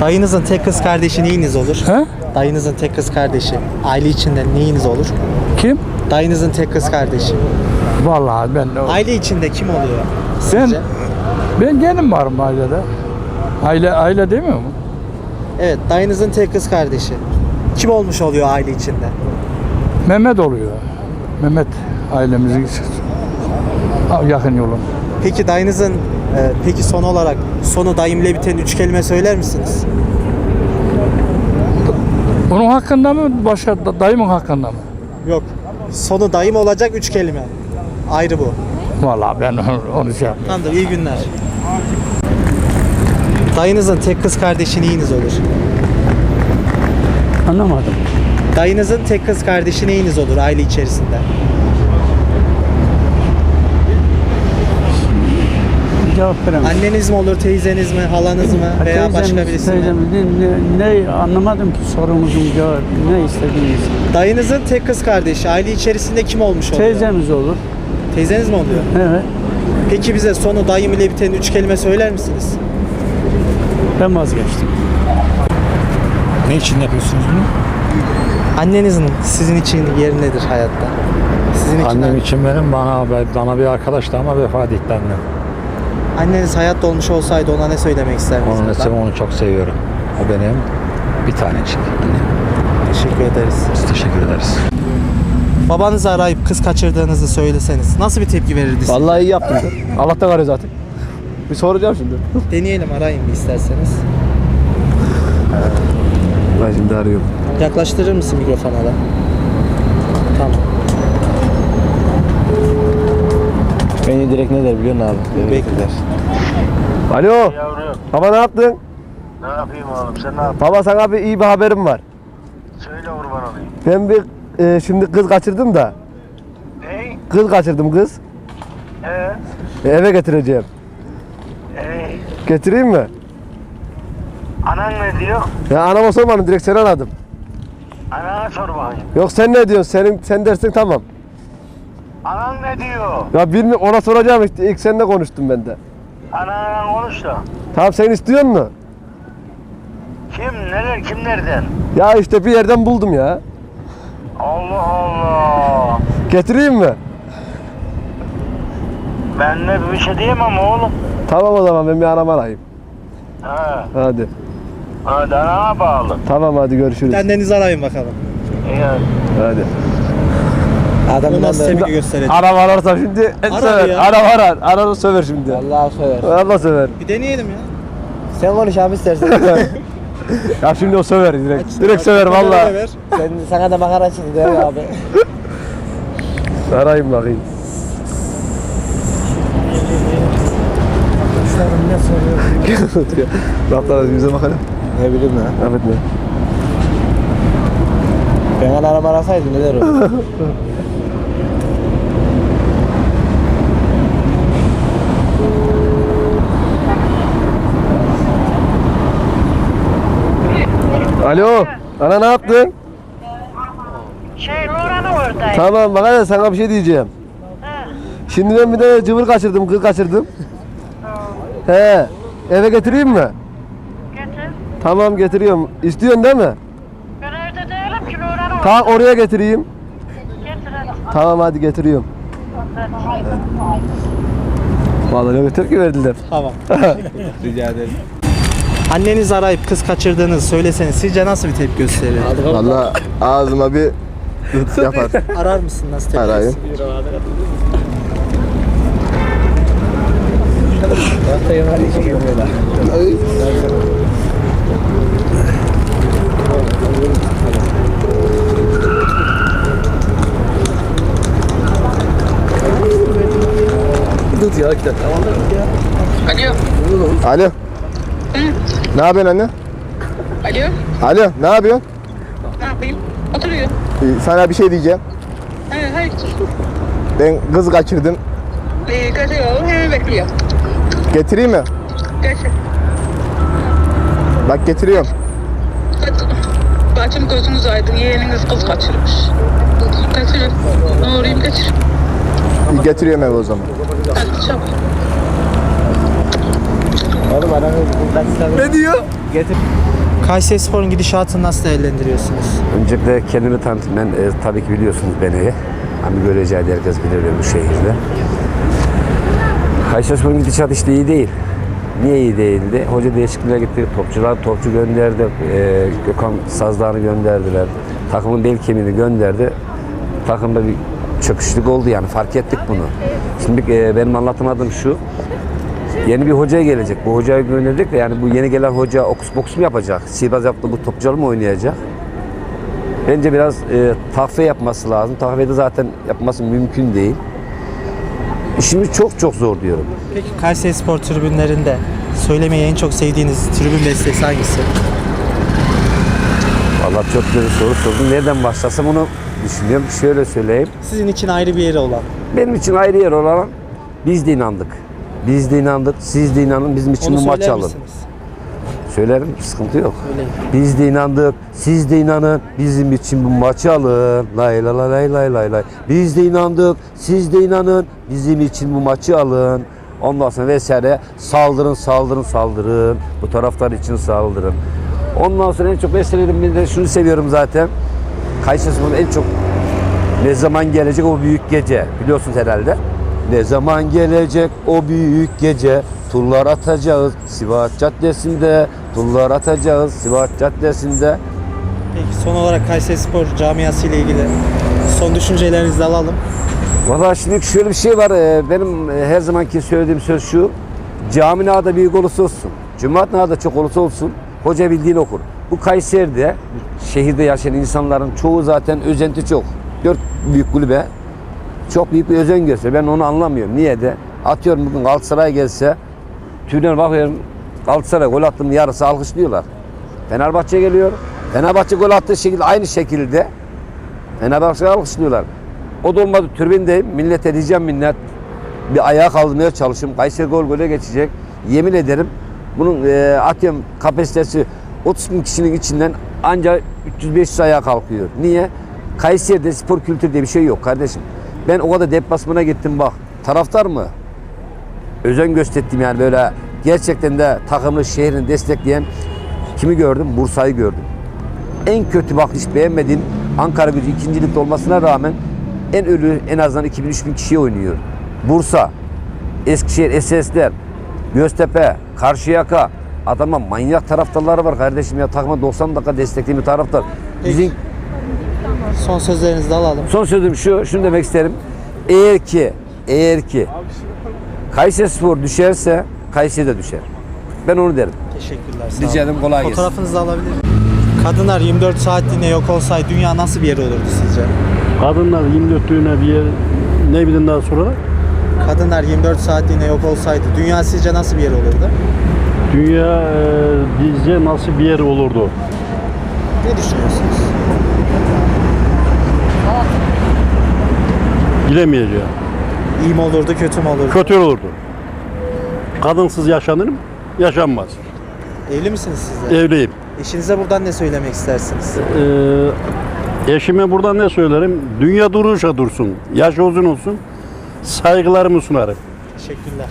Dayınızın tek kız kardeşi neyiniz olur? He? Dayınızın tek kız kardeşi. Aile içinde neyiniz olur? Kim? Dayınızın tek kız kardeşi. Vallahi ben Aile içinde kim oluyor? ben Sizce? ben gelim varım ailede. Aile aile değil mi bu? Evet, dayınızın tek kız kardeşi. Kim olmuş oluyor aile içinde? Mehmet oluyor. Mehmet ailemizin yakın yolun. Peki dayınızın e, peki son olarak sonu dayım ile biten üç kelime söyler misiniz? Onun hakkında mı başka da- dayımın hakkında mı? Yok. Sonu dayım olacak üç kelime. Ayrı bu. Vallahi ben onu, onu şey yapmıyorum. Tamamdır, iyi günler. Dayınızın tek kız kardeşi neyiniz olur? Anlamadım. Dayınızın tek kız kardeşi neyiniz olur aile içerisinde? Cevap veremem. Anneniz mi olur, teyzeniz mi, halanız mı veya başka birisi mi? teyzemiz, ne, ne, anlamadım ki sorumuzun cevabı, ne istediğiniz. Dayınızın tek kız kardeşi aile içerisinde kim olmuş oluyor? Teyzemiz olur. Teyzeniz mi oluyor? Evet. Peki bize sonu dayım ile biten üç kelime söyler misiniz? Ben vazgeçtim. Ne için yapıyorsunuz bunu? Annenizin sizin için yeri nedir hayatta? Sizin için Annem için benim bana bana bir arkadaştı ama vefat etti annem. Anneniz hayatta olmuş olsaydı ona ne söylemek ister misiniz? Onun için onu çok seviyorum. O benim bir tanecik annem. Teşekkür ederiz. Biz teşekkür ederiz. Babanızı arayıp kız kaçırdığınızı söyleseniz nasıl bir tepki verirdiniz? Vallahi iyi yaptın. Allah'tan arıyor zaten. Bir soracağım şimdi. Deneyelim arayın bir isterseniz. Ben şimdi arıyorum. Yaklaştırır mısın mikrofona da? Tamam. Beni direkt ne der biliyor musun abi? Bekler. Alo. Yavrum Baba ne yaptın? ne yapayım oğlum sen ne yap? Baba sana bir iyi bir haberim var. Söyle kurban olayım. Ben bir e, şimdi kız kaçırdım da. Ey Kız kaçırdım kız. ee, E, eve getireceğim. ey Getireyim mi? anan ne diyor? Ya anama sormadım direkt seni aradım. Anana sor bakayım. Yok sen ne diyorsun? Senin sen dersin tamam. Anan ne diyor? Ya bilmiyorum ona soracağım işte. İlk seninle konuştum ben de. Ananla konuş da. Tamam sen istiyor mu? Kim neler kim nereden? Ya işte bir yerden buldum ya. Allah Allah. Getireyim mi? Ben ne bir şey diyemem oğlum. Tamam o zaman ben bir anam arayayım. Ha, Hadi. hadi anana bağlı. Tamam hadi görüşürüz. Annenizi arayın bakalım. İyi hadi. Bu nasıl tepki gösterecek? Araba ararsa şimdi Arar söver. ya. Araba arar. Arar söver şimdi. Allah söver. Allah söver. Bir deneyelim ya. Sen konuş abi istersen. Ya şimdi o söver direkt. Direkt söver valla. ver. Sen, sana da makara çıktı değil mi abi? Arayayım bakayım. ne soruyor? Bak yüze bakalım. ne bileyim ya. Evet ne? Ben araba arasaydım neler olur? Alo. Ana ne yaptın? Şey Nurhan'ın oradayım. Tamam bak hadi sana bir şey diyeceğim. Şimdi ben bir de cıvır kaçırdım, kız kaçırdım. He. Eve getireyim mi? Getir. Tamam getiriyorum. İstiyorsun değil mi? Ben evde değilim ki Nurhan'ın orada. Tamam oraya getireyim. Getir hadi. Tamam hadi getiriyorum. Vallahi öyle tepki verdiler. Tamam. Rica ederim. Annenizi arayıp kız kaçırdığınızı söyleseniz sizce nasıl bir tepki gösterir? Valla ağzıma bir yapar. Arar mısın nasıl tepki Arayayım. Alo. Ne yapıyorsun anne? Alo. Alo, ne yapıyorsun? Ne yapayım? Oturuyor. Ee, Sana bir şey diyeceğim. Evet, hayır. Ben kız kaçırdım. Ee, kaçıyor. Hemen bekliyor. Getireyim mi? Kaçır. Bak getiriyorum. Bacım gözünüz aydın. Yeğeniniz kız kaçırmış. Kaçırın. Ne olayım kaçır. Getiriyorum eve o zaman. Hadi çabuk. Oğlum aranı Ne diyor? Getir. Kayseri Spor'un gidişatını nasıl değerlendiriyorsunuz? Öncelikle kendimi tanıtayım. Ben e, tabii ki biliyorsunuz beni. Hani göreceği herkes bilir bu şehirde. Kayserispor'un gidişatı işte iyi değil. Niye iyi değildi? Hoca değişikliğe gitti. Topçular topçu gönderdi. E, Gökhan Sazdağ'ını gönderdiler. Takımın bel kemiğini gönderdi. Takımda bir çöküşlük oldu yani fark ettik bunu. Şimdi e, benim anlatamadığım şu. Yeni bir hocaya gelecek. Bu hocayı gönderdik de yani bu yeni gelen hoca okus bokus mu yapacak? Sihirbaz yaptı bu topçular mı oynayacak? Bence biraz e, tahfiye yapması lazım. Tahfiye de zaten yapması mümkün değil. İşimiz çok çok zor diyorum. Peki Kayseri Spor tribünlerinde söylemeyi en çok sevdiğiniz tribün bestesi hangisi? Vallahi çok güzel soru sordun. Nereden başlasam onu düşünüyorum. Şöyle söyleyeyim. Sizin için ayrı bir yeri olan. Benim için ayrı yer olan biz de inandık. Biz de inandık. Siz de inanın. Bizim için Onu bu maç söyler alın. misiniz? Söylerim. Sıkıntı yok. Söyleyin. Biz de inandık, siz de inanın, bizim için bu maçı alın. Lay lay lay lay lay lay. Biz de inandık, siz de inanın, bizim için bu maçı alın. Ondan sonra vesaire saldırın, saldırın, saldırın. Bu taraftar için saldırın. Ondan sonra en çok vesairelerim ben de şunu seviyorum zaten. Kayserispor'un en çok ne zaman gelecek o büyük gece biliyorsunuz herhalde. Ne zaman gelecek o büyük gece? Turlar atacağız Sivas Caddesi'nde. Turlar atacağız Sivas Caddesi'nde. Peki son olarak Kayseri Spor camiası ile ilgili son düşüncelerinizi de alalım. Valla şimdi şöyle bir şey var e, Benim e, her zamanki söylediğim söz şu. Cami ne kadar büyük olursa olsun Cemaat ne kadar çok olursa olsun Hoca bildiğini okur. Bu Kayseri'de Şehirde yaşayan insanların çoğu zaten özenti çok. Dört büyük kulübe çok büyük bir özen gösteriyor. Ben onu anlamıyorum. Niye de? Atıyorum bugün Galatasaray gelse Tüyden bakıyorum Galatasaray gol attığında yarısı alkışlıyorlar. Fenerbahçe geliyor. Fenerbahçe gol attığı şekilde aynı şekilde Fenerbahçe'yi alkışlıyorlar. O da olmadı türbindeyim. Millete diyeceğim minnet. Bir ayağa kaldırmaya çalışayım. Kayseri gol gole geçecek. Yemin ederim bunun e, atıyorum kapasitesi 30 bin kişinin içinden ancak 300-500 ayağa kalkıyor. Niye? Kayseri'de spor kültürü diye bir şey yok kardeşim. Ben o kadar deplasmana gittim bak. Taraftar mı? Özen gösterdim yani böyle gerçekten de takımı şehrini destekleyen kimi gördüm? Bursa'yı gördüm. En kötü bak hiç beğenmediğim Ankara gücü ikincilikte olmasına rağmen en ölü en azından 2000-3000 kişiye oynuyor. Bursa, Eskişehir, SS'ler, Göztepe, Karşıyaka. Adama manyak taraftarları var kardeşim ya. Takıma 90 dakika destekleyen bir taraftar. Bizim Son sözlerinizi de alalım. Son sözüm şu, şunu demek isterim. Eğer ki, eğer ki Kayseri Spor düşerse Kayseri de düşer. Ben onu derim. Teşekkürler. Sağ Rica ederim, kolay gelsin. Fotoğrafınızı da alabilir miyim? Kadınlar 24 saatliğine yok olsaydı dünya nasıl bir yer olurdu sizce? Kadınlar 24 düğüne bir yer ne bileyim daha sonra Kadınlar 24 saatliğine yok olsaydı dünya sizce nasıl bir yer olurdu? dünya e, bizce nasıl bir yer olurdu? Ne düşünüyorsunuz? Bilemeyeceğim. İyi mi olurdu, kötü mü olurdu? Kötü olurdu. Kadınsız yaşanır mı? Yaşanmaz. Evli misiniz siz de? Evliyim. Eşinize buradan ne söylemek istersiniz? Ee, eşime buradan ne söylerim? Dünya duruşa dursun. Yaş uzun olsun. Saygılarımı sunarım. Teşekkürler.